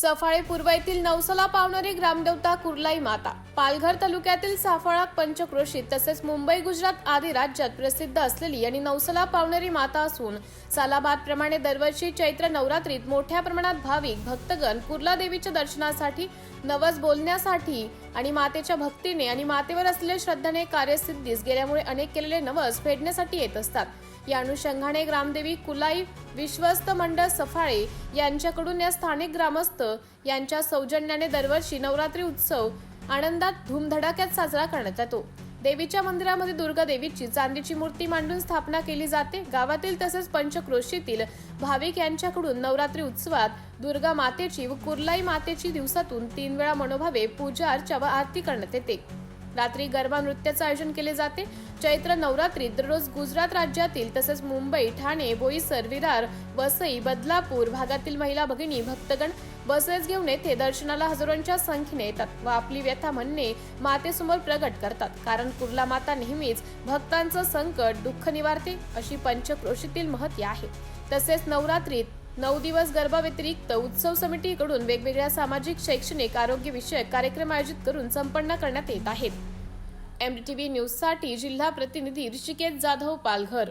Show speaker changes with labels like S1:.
S1: सफाळे पूर्व येथील नवसला पावणारी ग्रामदेवता कुर्लाई माता. पालघर तालुक्यातील साफळा पंचक्रोशीत तसेच मुंबई गुजरात आदी राज्यात प्रसिद्ध असलेली आणि नवसला पावणारी माता असून सालाबादप्रमाणे दरवर्षी चैत्र नवरात्रीत मोठ्या प्रमाणात भाविक भक्तगण कुर्ला देवीच्या दर्शनासाठी नवस बोलण्यासाठी आणि मातेच्या भक्तीने आणि मातेवर असलेल्या श्रद्धेने कार्यसिद्धीस गेल्यामुळे अनेक केलेले नवस फेडण्यासाठी येत असतात. या अनुषंगाने ग्रामदेवी कुलाई विश्वस्त मंडळ सफाळे यांच्याकडून या स्थानिक ग्रामस्थ यांच्या सौजन्याने दरवर्षी नवरात्री उत्सव आनंदात धूमधडाक्यात साजरा करण्यात येतो. देवीच्या मंदिरामध्ये दुर्गा देवीची चांदीची मूर्ती मांडून स्थापना केली जाते. गावातील तसेच पंचक्रोशीतील भाविक यांच्याकडून नवरात्री उत्सवात दुर्गा मातेची व कुर्लाई मातेची दिवसातून तीन वेळा मनोभावे पूजा अर्चा व आरती करण्यात येते. रात्री गरबा नृत्याचं आयोजन केले जाते. चैत्र नवरात्रीत दररोज गुजरात राज्यातील तसेच मुंबई ठाणे बोईसर विरार वसई बदलापूर भागातील महिला भगिनी भक्तगण बसेस घेऊन येथे दर्शनाला हजारोंच्या संख्येने येतात व आपली व्यथा म्हणणे मातेसमोर प्रगट करतात. कारण कुर्ला माता नेहमीच भक्तांचं संकट दुःख निवारते अशी पंचक्रोशीतील महती आहे. तसेच नवरात्रीत नऊ दिवस गर्भाव्यतिरिक्त उत्सव समितीकडून वेगवेगळ्या सामाजिक शैक्षणिक आरोग्य विषयक कार्यक्रम आयोजित करून संपन्न करण्यात येत आहेत. एमटीव्ही न्यूजसाठी जिल्हा प्रतिनिधी ऋषिकेश जाधव पालघर.